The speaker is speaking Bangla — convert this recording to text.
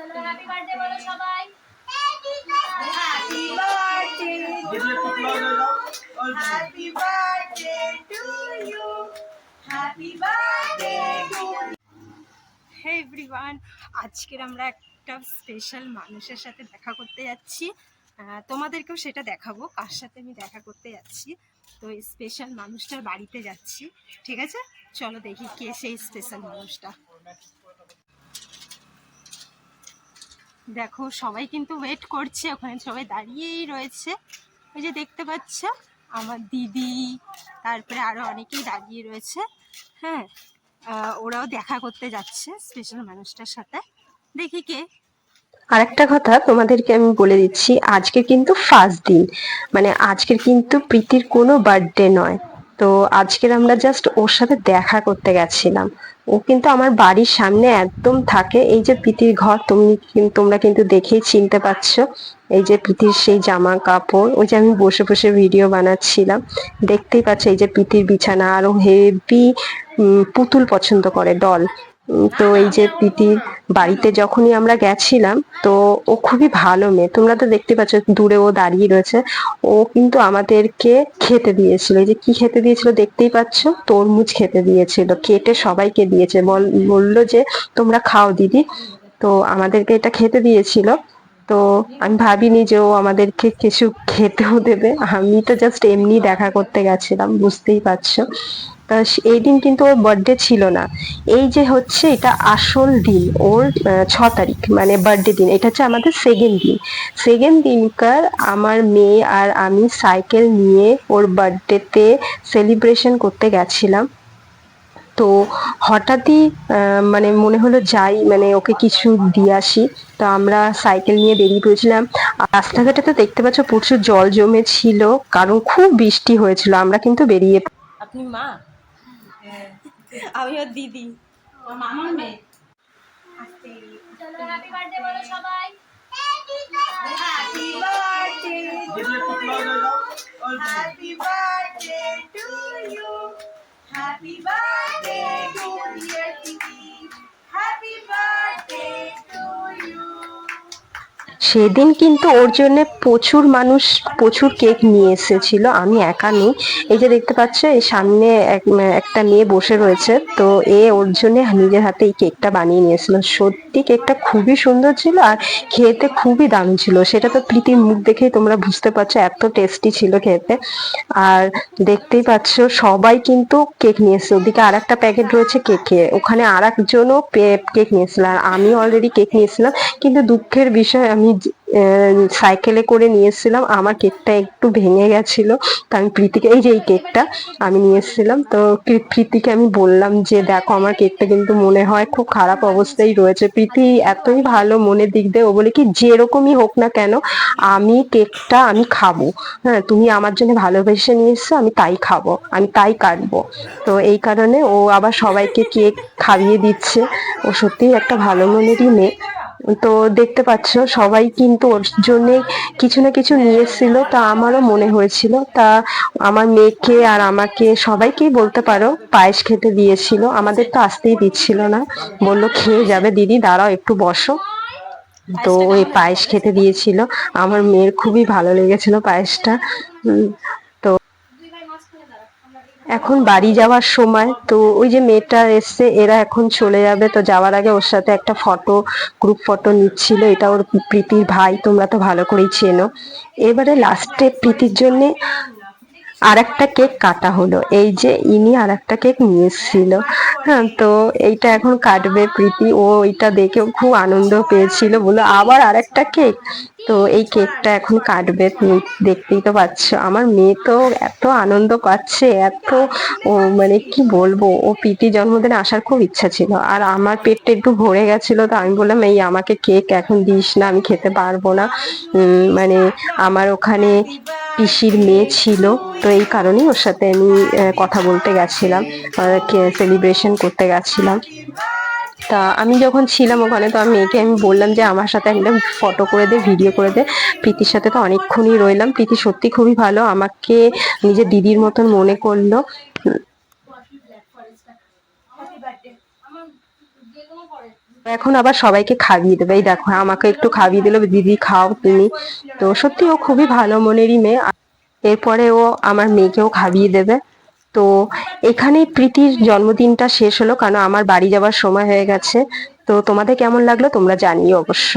চলো হ্যাপি বার্থডে বলো সবাই হে এভরিওয়ান আজকের আমরা একটা স্পেশাল মানুষের সাথে দেখা করতে যাচ্ছি। তোমাদেরকেও সেটা দেখাবো কার সাথে আমি দেখা করতে যাচ্ছি। তো এই স্পেশাল মানুষটার বাড়িতে যাচ্ছি ঠিক আছে? চলো দেখি কে সেই স্পেশাল মানুষটা। দেখো, সবাই কিন্তু ওয়েট করছে, ওখানে সবাই দাঁড়িয়েই রয়েছে। ওই যে দেখতে পাচ্ছ, আমার দিদি, তারপরে আরও অনেকেই দাঁড়িয়ে রয়েছে। হ্যাঁ ওরাও দেখা করতে যাচ্ছে স্পেশাল মানুষটার সাথে। দেখি কে। আরেকটা কথা তোমাদেরকে আমি বলে দিচ্ছি, আজকে কিন্তু ফার্স্ট দিন। মানে আজকের কিন্তু প্রীতির কোনো বার্থডে নয়। তো আজকের আমরা জাস্ট ওর সাথে দেখা করতে গেছিলাম। ও কিন্তু আমার বাড়ির সামনে একদম থাকে। এই যে পিতির ঘর, তুমি তোমরা কিন্তু দেখেই চিনতে পারছ। এই যে পিতির সেই জামা কাপড় ওই যে আমি বসে বসে ভিডিও বানাচ্ছিলাম। দেখতেই পাচ্ছ এই যে পিতির বিছানা আরও হেভি পুতুল পছন্দ করে ডল তো এই যে প্রীতির বাড়িতে যখনই আমরা গেছিলাম, তো ও খুবই ভালো মেয়ে। তোমরা তো দেখতে পাচ্ছ দূরে ও দাঁড়িয়ে রয়েছে। ও কিন্তু আমাদেরকে খেতে দিয়েছিল। এই যে কি খেতে দিয়েছিল দেখতেই পাচ্ছ? তরমুজ খেতে দিয়েছিল। কেটে সবাইকে দিয়েছে। বল, বলল যে, তোমরা খাও দিদি। তো আমাদেরকে এটা খেতে দিয়েছিল। তো আমি ভাবিনি যে ও আমাদেরকে কিছু খেতেও দেবে। আমি তো জাস্ট এমনি দেখা করতে গেছিলাম, বুঝতেই পারছ। এই দিন কিন্তু ওর বার্থডে ছিল না। এই যে হচ্ছে এটা আসল দিন, ওর ছ তারিখ মানে বার্থডে দিন। এটা হচ্ছে আমাদের সেকেন্ড দিন। সেকেন্ড দিনকার আমার মেয়ে আর আমি সাইকেল নিয়ে ওর বার্থডেতে সেলিব্রেশন করতে গেছিলাম। তো হঠাৎই মানে মনে হলো যাই মানে ওকে কিছু দিয়ে আসি। তো আমরা সাইকেল নিয়ে বেরিয়ে পড়েছিলাম। রাস্তাঘাটে তো দেখতে পাচ্ছ প্রচুর জল জমে ছিল কারণ খুব বৃষ্টি হয়েছিল, আমরা কিন্তু বেরিয়ে আপনি মা? আমি ওর দিদি মামার মেয়ে চলো হ্যাপি বার্থডে বলো সবাই Happy birthday Happy birthday to you. Happy birthday সেদিন কিন্তু ওর জন্য প্রচুর মানুষ, প্রচুর কেক নিয়ে এসেছিল। আমি একা নেই। এই যে দেখতে পাচ্ছ, এই সামনে এক- একটা মেয়ে বসে রয়েছে। তো এ ওর জন্য নিজের হাতে এই কেকটা বানিয়ে নিয়েছিল। সত্যি কেকটা খুবই সুন্দর ছিল আর খেতে খুবই দারুণ ছিল। সেটা তো প্রীতির মুখ দেখেই তোমরা বুঝতে পারছ, এত টেস্টি ছিল খেতে। আর দেখতেই পাচ্ছ, সবাই কিন্তু কেক নিয়ে এসছে। ওদিকে আর একটা প্যাকেট রয়েছে কেকের ওখানে আর একজনও কেক নিয়েছিল আর আমি অলরেডি কেক নিয়েছিলাম কিন্তু দুঃখের বিষয়, আমি সাইকেলে করে নিয়ে এসেছিলাম আমার কেকটা একটু ভেঙে গেছিল, তো আমি প্রীতিকে, এই যে এই কেকটা আমি নিয়ে এসেছিলাম। তো প্রীতিকে আমি বললাম যে, দেখো, আমার কেকটা কিন্তু মনে হয় খুব খারাপ অবস্থায় রয়েছে। প্রীতি এতই ভালো মনের দিক দিয়ে ও বলে কি, যেরকমই হোক না কেন, আমি কেকটা আমি খাব। হ্যাঁ তুমি আমার জন্য ভালোবেসে নিয়ে এসছো আমি তাই খাব, আমি তাই কাটবো। তো এই কারণে ও আবার সবাইকে কেক খাইয়ে দিচ্ছে। ও সত্যিই একটা ভালো মনেরই মেয়ে। তো দেখতে পাচ্ছ সবাই কিন্তু ওর জন্যে কিছু না কিছু নিয়ে এসেছিল তা আমারও মনে হয়েছিল। তা আমার মেয়েকে আর আমাকে সবাইকেই বলতে পারো পায়েস খেতে দিয়েছিল। আমাদের তো আসতেই দিচ্ছিল না। বলল খেয়ে যাবে। দিদি দাঁড়াও একটু বসো। তো ওই পায়েস খেতে দিয়েছিল। আমার মেয়ের খুবই ভালো লেগেছিল পায়েসটা। এখন বাড়ি যাওয়ার সময় তো ওই যে মেয়েটা এসছে, এরা এখন চলে যাবে। তো যাওয়ার আগে ওর সাথে একটা ফটো গ্রুপ ফটো নিচ্ছিল। এটা ওর প্রীতির ভাই, তোমরা তো ভালো করেই চেনো। এবারে লাস্টে প্রীতির জন্য আর একটা কেক কাটা হলো। এই যে ইনি আর একটা কেক নিয়ে এসেছিল। হ্যাঁ তো এইটা এখন কাটবে প্রীতি। ও এটা দেখেও খুব আনন্দ পেয়েছিল বলে আবার আর একটা কেক। তো এই কেকটা এখন কাটবে তুমি দেখতেই তো পাচ্ছ। আমার মেয়ে তো এত আনন্দ পাচ্ছে, এত মানে কি বলব, ও প্রীতি জন্মদিনে আসার খুব ইচ্ছা ছিল। আর আমার পেটটা একটু ভরে গেছিল, তো আমি বললাম, এই আমাকে কেক এখন দিস না, আমি খেতে পারব না। মানে আমার ওখানে পিসির মেয়ে ছিল, তো এই কারণেই ওর সাথে আমি কথা বলতে গেছিলাম সেলিব্রেশন করতে গেছিলাম। তা আমি যখন ছিলাম ওখানে, তো আমি মেয়েকে আমি বললাম যে, আমার সাথে একটা ফটো করে দে ভিডিও করে দে। প্রীতির সাথে তো অনেকক্ষণই রইলাম। প্রীতি সত্যি খুবই ভালো, আমাকে নিজের দিদির মতন মনে করল। এখন আবার সবাইকে খাইয়ে দেবে। এই দেখো, আমাকে একটু খাইয়ে দিল, দিদি খাও তুমি। তো সত্যি ও খুবই ভালো মনেরই মেয়ে। এরপরে ও আমার মেয়েকেও খাবিয়ে দেবে। তো এখানে প্রীতির জন্মদিনটা শেষ হলো, কারণ আমার বাড়ি যাওয়ার সময় হয়ে গেছে। তো তোমাদের কেমন লাগল তোমরা জানিও অবশ্য।